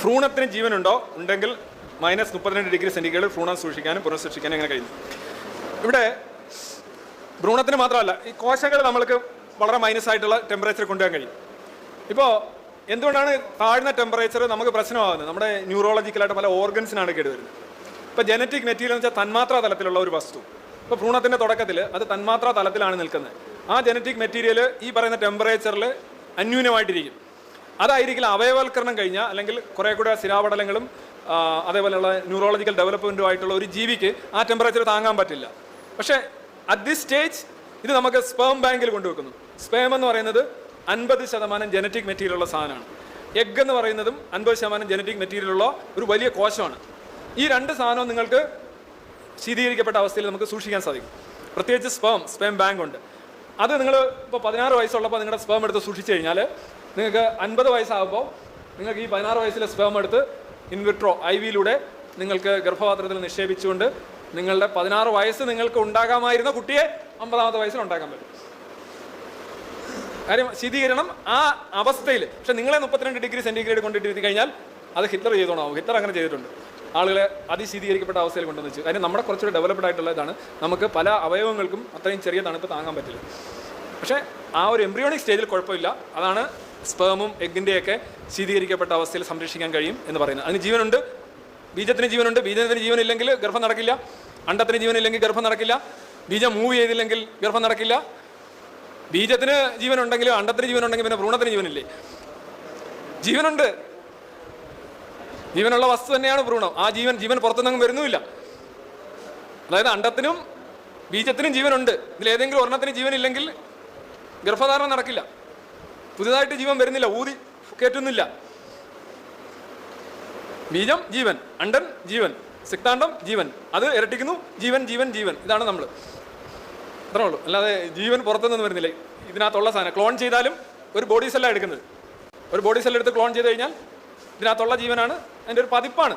ഭ്രൂണത്തിന് ജീവനുണ്ടോ? ഉണ്ടെങ്കിൽ മൈനസ് മുപ്പത്തിരണ്ട് degree centigrade ഭ്രൂണം സൂക്ഷിക്കാനും പുനഃസൂക്ഷിക്കാനും എങ്ങനെ കഴിയും? ഇവിടെ ഭ്രൂണത്തിന് മാത്രമല്ല ഈ കോശങ്ങൾ നമ്മൾക്ക് വളരെ മൈനസ് ആയിട്ടുള്ള ടെമ്പറേച്ചർ കൊണ്ടുപോകാൻ കഴിയും. ഇപ്പോൾ എന്തുകൊണ്ടാണ് താഴ്ന്ന ടെമ്പറേച്ചർ നമുക്ക് പ്രശ്നമാകുന്നത്? നമ്മുടെ ന്യൂറോളജിക്കലായിട്ട് പല ഓർഗൻസിനാണ് കേടുവരുന്നത്. ഇപ്പോൾ ജനറ്റിക് മെറ്റീരിയൽ എന്ന് വെച്ചാൽ തന്മാത്രാ തലത്തിലുള്ള ഒരു വസ്തു. ഇപ്പോൾ ഭ്രൂണത്തിന്റെ തുടക്കത്തിൽ അത് തന്മാത്രാ തലത്തിലാണ് നിൽക്കുന്നത്. ആ ജനറ്റിക് മെറ്റീരിയൽ ഈ പറയുന്ന ടെമ്പറേച്ചറിൽ അന്യൂനമായിട്ടിരിക്കും അതായിരിക്കില്ല അവയവൽക്കരണം കഴിഞ്ഞാൽ അല്ലെങ്കിൽ കുറേ കൂടെ സ്ഥിരാപടലങ്ങളും അതേപോലെയുള്ള ന്യൂറോളജിക്കൽ ഡെവലപ്മെന്റുമായിട്ടുള്ള ഒരു ജീവിക്ക് ആ ടെമ്പറേച്ചർ താങ്ങാൻ പറ്റില്ല. പക്ഷേ അറ്റ് ദിസ് സ്റ്റേജ് ഇത് നമുക്ക് സ്പേം ബാങ്കിൽ കൊണ്ടുവെക്കുന്നു. സ്പേം എന്ന് പറയുന്നത് അൻപത് ശതമാനം ജനറ്റിക് മെറ്റീരിയൽ ഉള്ള സാധനമാണ്. എഗ് എന്ന് പറയുന്നതും അൻപത് ശതമാനം ജനറ്റിക് മെറ്റീരിയൽ ഉള്ള ഒരു വലിയ കോശമാണ്. ഈ രണ്ട് സാധനവും നിങ്ങൾക്ക് ശീതീകരിക്കപ്പെട്ട അവസ്ഥയിൽ നമുക്ക് സൂക്ഷിക്കാൻ സാധിക്കും. പ്രത്യേകിച്ച് സ്പേം സ്പേം ബാങ്ക് ഉണ്ട്. അത് നിങ്ങൾ ഇപ്പോൾ പതിനാറ് വയസ്സുള്ളപ്പോൾ നിങ്ങളുടെ സ്പേം എടുത്ത് സൂക്ഷിച്ചു കഴിഞ്ഞാൽ നിങ്ങൾക്ക് അൻപത് വയസ്സാകുമ്പോൾ നിങ്ങൾക്ക് ഈ പതിനാറ് വയസ്സിലെ സ്പേം എടുത്ത് ഇൻവിട്രോ ഐ വിയിലൂടെ നിങ്ങൾക്ക് ഗർഭപാത്രത്തിൽ നിക്ഷേപിച്ചുകൊണ്ട് നിങ്ങളുടെ പതിനാറ് വയസ്സ് നിങ്ങൾക്ക് ഉണ്ടാകാമായിരുന്ന കുട്ടിയെ അമ്പതാമത്തെ വയസ്സിൽ ഉണ്ടാക്കാൻ പറ്റും. കാര്യം ശീതീകരണം ആ അവസ്ഥയിൽ പക്ഷെ നിങ്ങളെ മുപ്പത്തിരണ്ട് ഡിഗ്രി സെന്റിഗ്രേഡ് കൊണ്ടിട്ട് കഴിഞ്ഞാൽ അത് ഹിറ്റ്ലർ ചെയ്തോണാവും ഹിറ്റ്ലർ അങ്ങനെ ചെയ്തിട്ടുണ്ട്. ആളുകളെ അതിശീതീകരിക്കപ്പെട്ട അവസ്ഥയിൽ കൊണ്ടുവന്ന് വെച്ചു. കാര്യം നമ്മുടെ കുറച്ചുകൂടി ഡെവലപ്ഡ് ആയിട്ടുള്ള ഇതാണ്. നമുക്ക് പല അവയവങ്ങൾക്കും അത്രയും ചെറിയ തണുപ്പ് താങ്ങാൻ പറ്റില്ല. പക്ഷേ ആ ഒരു എംബ്രിയോണിക് സ്റ്റേജിൽ കുഴപ്പമില്ല. അതാണ് സ്പേമും എഗ്ഗിന്റെയൊക്കെ ശീതീകരിക്കപ്പെട്ട അവസ്ഥയിൽ സംരക്ഷിക്കാൻ കഴിയും എന്ന് പറയുന്നത്. അതിന് ജീവനുണ്ട്. ബീജത്തിന് ജീവനുണ്ട്. ബീജത്തിന് ജീവനില്ലെങ്കിൽ ഗർഭം നടക്കില്ല. അണ്ടത്തിന് ജീവനില്ലെങ്കിൽ ഗർഭം നടക്കില്ല. ബീജം മൂവ് ചെയ്തില്ലെങ്കിൽ ഗർഭം നടക്കില്ല. ബീജത്തിന് ജീവനുണ്ടെങ്കിലും അണ്ടത്തിന് ജീവനുണ്ടെങ്കിൽ പിന്നെ ഭ്രൂണത്തിന് ജീവനില്ലേ? ജീവനുണ്ട്. ജീവനുള്ള വസ്തു തന്നെയാണ് ഭ്രൂണം. ആ ജീവൻ ജീവൻ പുറത്തുനിന്നും വരുന്നുമില്ല. അതായത് അണ്ടത്തിനും ബീജത്തിനും ജീവനുണ്ട്. ഇതിൽ ഏതെങ്കിലും ഒരെണ്ണത്തിന് ജീവനില്ലെങ്കിൽ ഗർഭധാരണം നടക്കില്ല. പുതിയതായിട്ട് ജീവൻ വരുന്നില്ല. ഊതി കയറ്റുന്നില്ല. ബീജം ജീവൻ. അണ്ടൻ ജീവൻ. സിക്താണ്ടം ജീവൻ. അത് ഇരട്ടിക്കുന്നു. ജീവൻ ജീവൻ ജീവൻ. ഇതാണ് നമ്മൾ. അത്രേ ഉള്ളൂ. അല്ലാതെ ജീവൻ പുറത്തുനിന്ന് വരുന്നില്ല. ഇതിനകത്തുള്ള സാധനം. ക്ലോൺ ചെയ്താലും ഒരു ബോഡി സെല്ലാണ് എടുക്കുന്നത്. ഒരു ബോഡി സെല്ല് എടുത്ത് ക്ലോൺ ചെയ്ത് കഴിഞ്ഞാൽ ഇതിനകത്തുള്ള ജീവനാണ് അതിന്റെ ഒരു പതിപ്പാണ്.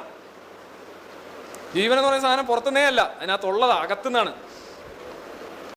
ജീവൻ എന്ന് പറയുന്ന സാധനം പുറത്തുനിന്നേ അല്ല അതിനകത്തുള്ളത് അകത്തുനിന്നാണ്